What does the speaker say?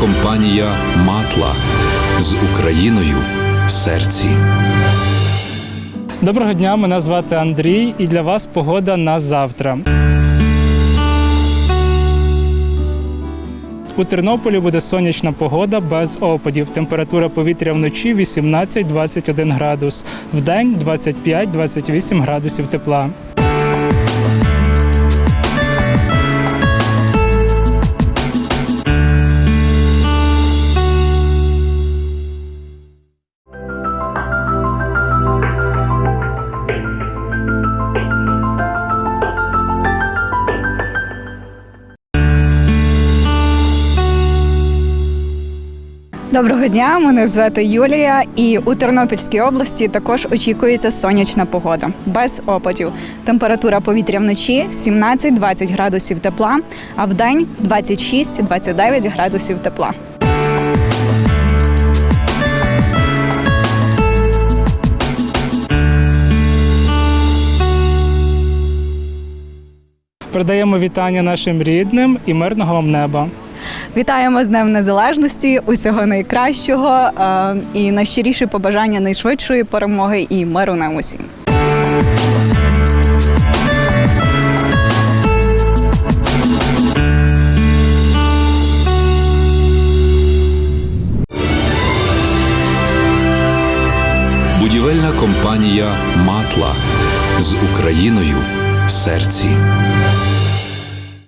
компанія Матла з Україною в серці. Доброго дня, мене звати Андрій, і для вас погода на завтра. У Тернополі буде сонячна погода без опадів. Температура повітря вночі 18-21 градус, вдень 25-28 градусів тепла. Доброго дня, мене звати Юлія, і у Тернопільській області також очікується сонячна погода без опадів. Температура повітря вночі 17-20 градусів тепла, а вдень 26-29 градусів тепла. Передаємо вітання нашим рідним і мирного вам неба. Вітаємо з Днем Незалежності, усього найкращого е, і найщиріші побажання найшвидшої перемоги і миру нам усім. Будівельна компанія Матла з Україною в серці.